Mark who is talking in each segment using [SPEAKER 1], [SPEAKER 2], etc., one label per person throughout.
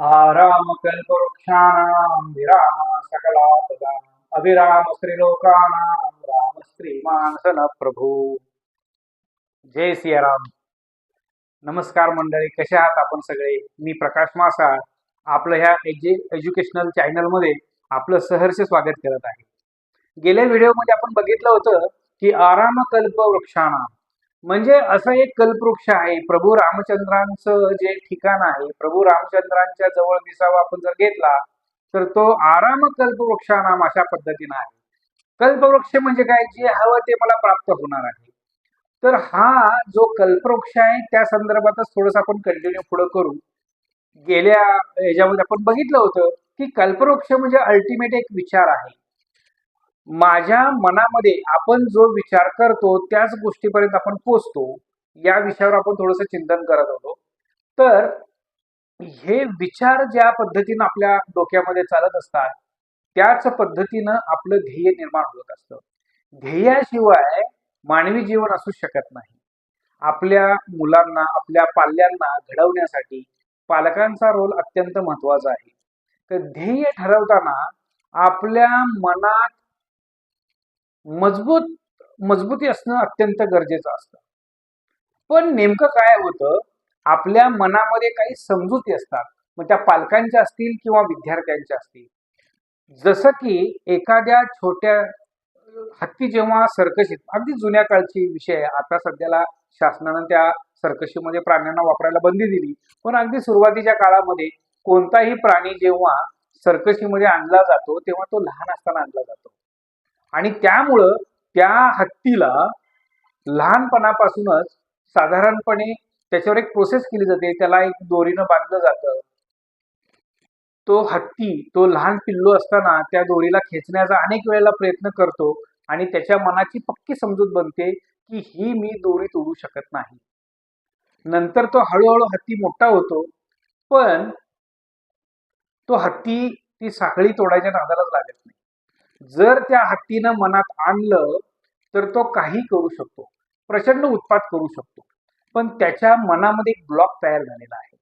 [SPEAKER 1] आराम कल्पवृक्षाणां विराम सकलापदाम्। अभिराम स्त्रीलोकानां राम श्रीमानसन प्रभू जय सियाराम। नमस्कार मंडळी कसे आहात आपण सगळे? मी प्रकाश मासा आपलं ह्या एज्यु एज्युकेशनल चॅनलमध्ये आपलं सहर्ष स्वागत करत आहे. गेल्या व्हिडिओमध्ये आपण बघितलं होतं की आराम कल्प वृक्षाणा म्हणजे असं एक कल्पवृक्ष आहे. प्रभू रामचंद्रांचं जे ठिकाण आहे प्रभू रामचंद्रांच्या जवळ विसावा आपण जर घेतला तर तो आराम कल्पवृक्षानाम अशा पद्धतीनं आहे. कल्पवृक्ष म्हणजे काय? जे हवं ते मला प्राप्त होणार आहे. तर हा जो कल्पवृक्ष आहे त्या संदर्भातच थोडस आपण कंटिन्यू पुढे करू. गेल्या याच्यामध्ये आपण बघितलं होतं की कल्पवृक्ष म्हणजे अल्टिमेट एक विचार आहे. माझ्या मनामध्ये आपण जो विचार करतो त्याच गोष्टीपर्यंत आपण पोचतो या विषयावर आपण थोडंसं चिंतन करत होतो. तर हे विचार ज्या पद्धतीनं आपल्या डोक्यामध्ये चालत असतात त्याच पद्धतीनं आपलं ध्येय निर्माण होत असतं. ध्येयाशिवाय मानवी जीवन असू शकत नाही. आपल्या मुलांना आपल्या पाल्यांना घडवण्यासाठी पालकांचा रोल अत्यंत महत्त्वाचा आहे. तर ध्येय ठरवताना आपल्या मनात मजबूत मजबूती असणं अत्यंत गरजेचं असतं. पण नेमकं काय होतं आपल्या मनामध्ये काही समजुती असतात. मग त्या पालकांच्या असतील किंवा विद्यार्थ्यांच्या असतील. जसं की एखाद्या छोट्या हत्ती जेव्हा सर्कशीत अगदी जुन्या काळची विषय आता सध्याला शासनानं त्या सर्कशीमध्ये प्राण्यांना वापरायला बंदी दिली. पण अगदी सुरुवातीच्या काळामध्ये कोणताही प्राणी जेव्हा सर्कशीमध्ये आणला जातो तेव्हा तो लहान असताना आणला जातो. आणि त्यामुळं त्या हत्तीला लहानपणापासूनच साधारणपणे त्याच्यावर एक प्रोसेस केली जाते. त्याला एक दोरीनं बांधलं जातं. तो हत्ती तो लहान पिल्लू असताना त्या दोरीला खेचण्याचा अनेक वेळेला प्रयत्न करतो आणि त्याच्या मनाची पक्की समजूत बनते की ही मी दोरी तोडू शकत नाही. नंतर तो हळूहळू हत्ती मोठा होतो पण तो हत्ती ती साखळी तोडायच्या नादालाच लागत जर त्या हत्तीनं मनात आणलं तर तो काही करू शकतो. प्रचंड उत्पात करू शकतो. पण त्याच्या मनामध्ये एक ब्लॉक तयार झालेला आहे.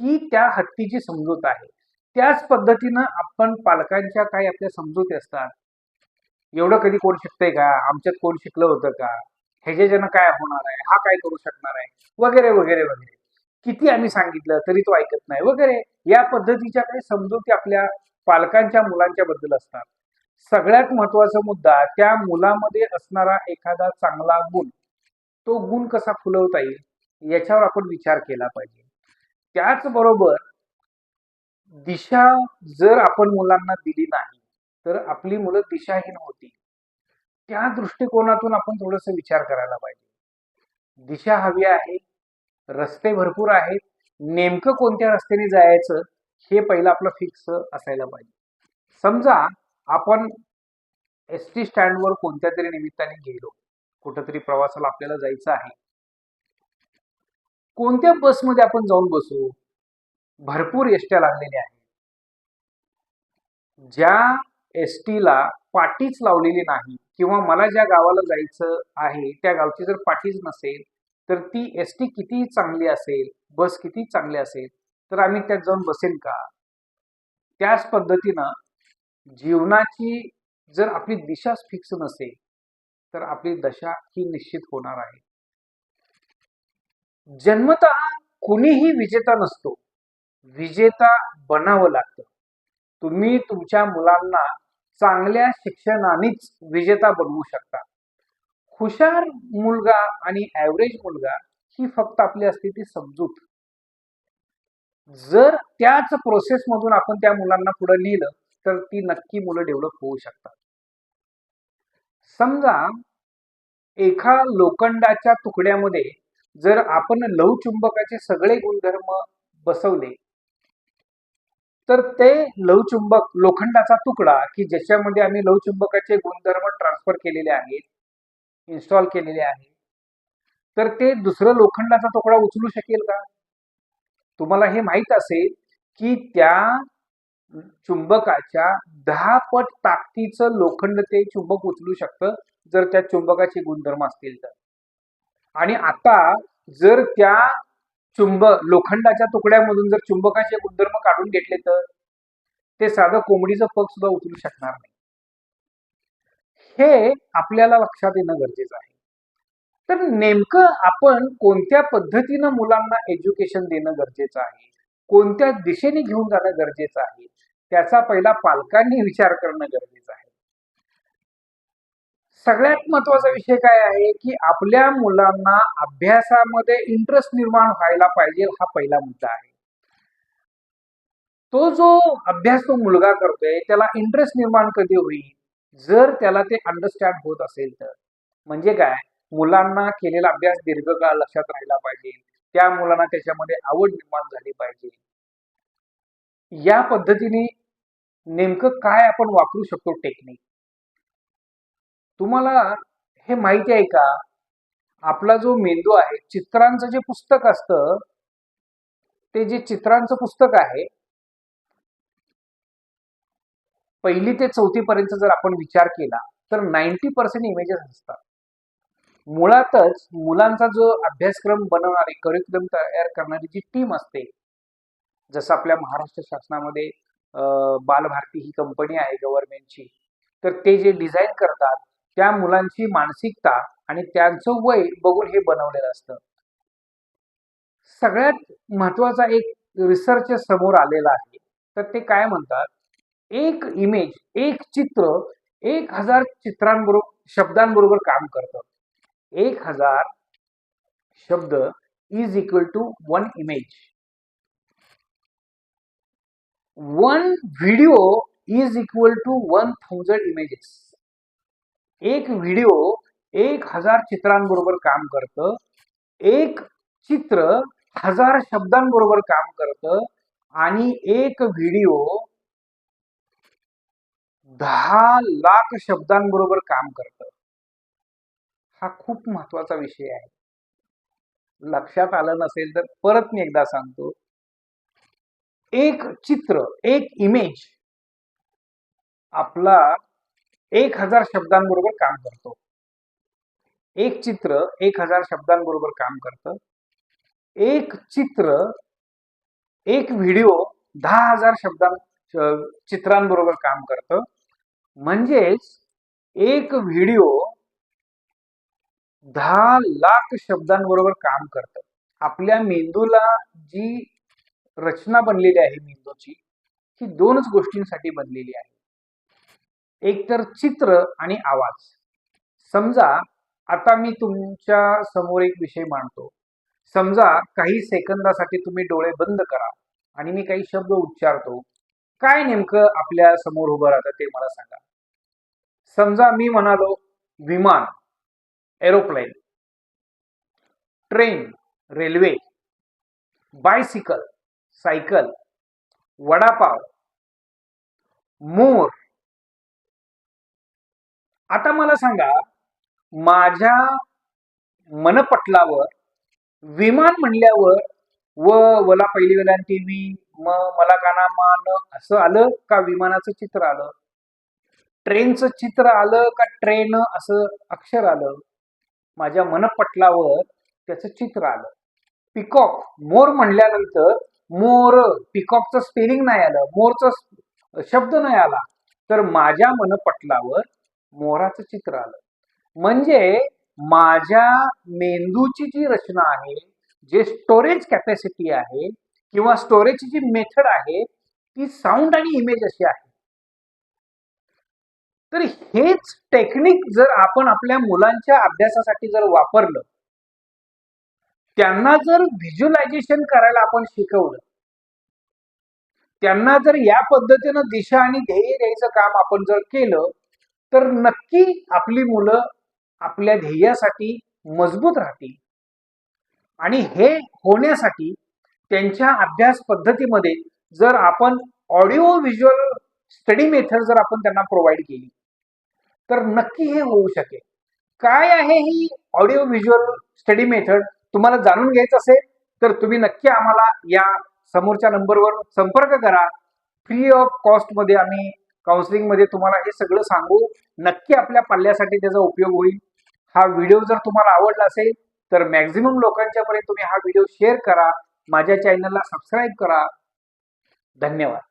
[SPEAKER 1] ही त्या हत्तीची समजूत आहे. त्याच पद्धतीनं आपण पालकांच्या काही आपल्या समजूती असतात. एवढं कधी कोण शिकतंय का? आमच्यात कोण शिकलं होतं का? ह्याच्याच्यानं काय होणार आहे? हा काय करू शकणार आहे? वगैरे वगैरे वगैरे. किती आम्ही सांगितलं तरी तो ऐकत नाही. वगैरे. या पद्धतीच्या काही समजुती आपल्या पालकांच्या मुलांच्या बद्दल असतात सगळ्यात महत्त्वाचा मुद्दा त्या मुलामध्ये असणारा एखादा चांगला गुण तो गुण कसा फुलवता येईल याच्यावर आपण विचार केला पाहिजे. त्याचबरोबर दिशा जर आपण मुलांना दिली नाही तर आपली मुलं दिशाहीन होती त्या दृष्टिकोनातून आपण थोडस विचार करायला पाहिजे. दिशा हवी आहे रस्ते भरपूर आहेत नेमकं कोणत्या रस्त्याने जायचं हे पहिलं आपलं फिक्स असायला पाहिजे. समजा आपण एस टी स्टँडवर कोणत्या तरी निमित्ताने गेलो कुठंतरी प्रवासाला आपल्याला जायचं आहे. कोणत्या बसमध्ये आपण जाऊन बसू? भरपूर एसट्या लागलेल्या आहेत. ज्या एस टीला पाटीच लावलेली नाही किंवा मला ज्या गावाला जायचं आहे त्या गावची जर पाठीच नसेल तर ती एस टी किती चांगली असेल बस किती चांगली असेल तर आम्ही त्यात जाऊन बसेल का? त्याच पद्धतीनं जीवनाची जर आपली दिशाच फिक्स नसेल तर आपली दशा ही निश्चित होणार आहे. जन्मत कुणीही विजेता नसतो. विजेता बनावं लागतं. तुम्ही तुमच्या मुलांना चांगल्या शिक्षणानेच विजेता बनवू शकता. हुशार मुलगा आणि ॲव्हरेज मुलगा ही फक्त आपली असते ती समजूत. जर त्याच प्रोसेस मधून आपण त्या मुलांना पुढे नेलं तर ती नक्की मुलं डेव्हलप होऊ शकतात. समजा एका लोखंडाच्या तुकड्यामध्ये जर आपण लवचुंबकाचे सगळे गुणधर्म बसवले तर ते लवचुंबक लोखंडाचा तुकडा की ज्याच्यामध्ये आम्ही लवचुंबकाचे गुणधर्म ट्रान्सफर केलेले आहेत इन्स्टॉल केलेले आहेत तर ते दुसरं लोखंडाचा तुकडा उचलू शकेल का? तुम्हाला हे माहीत असेल की त्या चुंबकाच्या दहा पट ताकदीचं लोखंड ते चुंबक उचलू शकतं जर त्या चुंबकाचे गुणधर्म असतील तर. आणि आता जर त्या चुंब लोखंडाच्या तुकड्यामधून जर चुंबकाचे गुणधर्म काढून घेतले तर ते साधं कोंबडीचं पग सुद्धा उचलू शकणार नाही. हे आपल्याला लक्षात येणं गरजेचं आहे. तर नेमकं आपण कोणत्या पद्धतीनं मुलांना एज्युकेशन देणं गरजेचं आहे? कोणत्या दिशेने घेऊन जाणं गरजेचं आहे? त्याचा पहिला पालकांनी विचार करणं गरजेचं आहे. सगळ्यात महत्त्वाचा विषय काय आहे की आपल्या मुलांना अभ्यासामध्ये इंटरेस्ट निर्माण व्हायला पाहिजे हा पहिला मुद्दा आहे. तो जो अभ्यास तो मुलगा करतोय त्याला इंटरेस्ट निर्माण कधी होईल? जर त्याला ते अंडरस्टँड होत असेल तर. म्हणजे काय? मुलांना केलेला अभ्यास दीर्घकाळ लक्षात राहिला पाहिजे. त्या मुलांना त्याच्यामध्ये आवड निर्माण झाली पाहिजे. या पद्धतीने नेमकं काय आपण वापरू शकतो टेक्निक तुम्हाला हे माहिती आहे का? आपला जो मेंदू आहे चित्रांचं जे पुस्तक असतं ते जे चित्रांचं पुस्तक आहे पहिली ते चौथी पर्यंत जर आपण विचार केला तर नाईन्टी पर्सेंट इमेजेस असतात. मुळातच मुलांचा जो अभ्यासक्रम बनवणारी करिक्युलम तयार करणारी जी टीम असते जसं आपल्या महाराष्ट्र शासनामध्ये बालभारती ही कंपनी आहे गव्हर्नमेंटची तर ते जे डिझाईन करतात त्या मुलांची मानसिकता आणि त्यांचं वय बघून हे बनवलेलं असतं. सगळ्यात महत्त्वाचा एक रिसर्च समोर आलेला आहे तर ते काय म्हणतात? एक इमेज एक चित्र एक हजार चित्रांबरोबर शब्दांबरोबर काम करतं. एक हजार शब्द is equal to one image one video is equal to one thousand images एक व्हिडिओ एक हजार चित्रांबरोबर काम करतं. एक चित्र हजार शब्दांबरोबर काम करतं. आणि एक व्हिडिओ दहा लाख शब्दांबरोबर काम करतं. हा खूप महत्त्वाचा विषय आहे. लक्षात आलं नसेल तर परत मी एकदा सांगतो. एक चित्र एक इमेज आपला एक हजार शब्दांबरोबर काम करतो. एक चित्र एक हजार शब्दांबरोबर काम करतं. एक चित्र एक व्हिडिओ दहा हजार शब्दां चित्रांबरोबर काम करतं. म्हणजेच एक व्हिडिओ दहा लाख शब्दांबरोबर काम करतं. आपल्या मेंदूला जी रचना बनलेली आहे मेंदूची ही दोनच गोष्टींसाठी बनलेली आहे. एक तर चित्र आणि आवाज. समजा आता मी तुमच्यासमोर एक विषय मांडतो. समजा काही सेकंदासाठी तुम्ही डोळे बंद करा आणि मी काही शब्द उच्चारतो. काय नेमकं आपल्यासमोर उभं राहतं ते मला सांगा. समजा मी म्हणालो विमान. Aeroplane train railway bicycle cycle vada pav मोर. आता मला सांगा माझ्या मनपटलावर विमान म्हणल्यावर व वला पहिली वेळा टीव्ही म मला काना मान असं आलं का विमानाचं चित्र आलं? ट्रेनचं चित्र आलं का ट्रेन असं अक्षर आलं? माझ्या मनपटलावर त्याचं चित्र आलं. पिकॉक मोर म्हणल्यानंतर मोर पिकॉकचं स्पेलिंग नाही आलं मोरचं शब्द नाही आला. तर माझ्या मनपटलावर मोराचं चित्र आलं. म्हणजे माझ्या मेंदूची जी रचना आहे जे स्टोरेज कॅपॅसिटी आहे किंवा स्टोरेजची जी मेथड आहे ती साऊंड आणि इमेज अशी आहे. तर हेच टेक्निक जर आपण आपल्या मुलांच्या अभ्यासासाठी जर वापरलं त्यांना जर व्हिज्युअलायझेशन करायला आपण शिकवलं त्यांना जर या पद्धतीनं दिशा आणि ध्येय द्यायचं काम आपण जर केलं तर नक्की आपली मुलं आपल्या ध्येयासाठी मजबूत राहतील. आणि हे होण्यासाठी त्यांच्या अभ्यास पद्धतीमध्ये जर आपण ऑडिओ व्हिज्युअल स्टडी मेथड जर आपण त्यांना प्रोव्हाइड केली तर नक्की हे होऊ शकेल. काय आहे ही ऑडिओ व्हिज्युअल स्टडी मेथड तुम्हाला जाणून घ्यायचं असेल तर तुम्ही नक्की आम्हाला या समोरच्या नंबरवर संपर्क करा. फ्री ऑफ कॉस्टमध्ये आम्ही काउन्सिलिंगमध्ये तुम्हाला हे सगळं सांगू. नक्की आपल्या पल्ल्यासाठी त्याचा उपयोग होईल. हा व्हिडिओ जर तुम्हाला आवडला असेल तर मॅक्झिमम लोकांच्या पर्यंत तुम्ही हा व्हिडिओ शेअर करा. माझ्या चॅनलला सबस्क्राईब करा. धन्यवाद.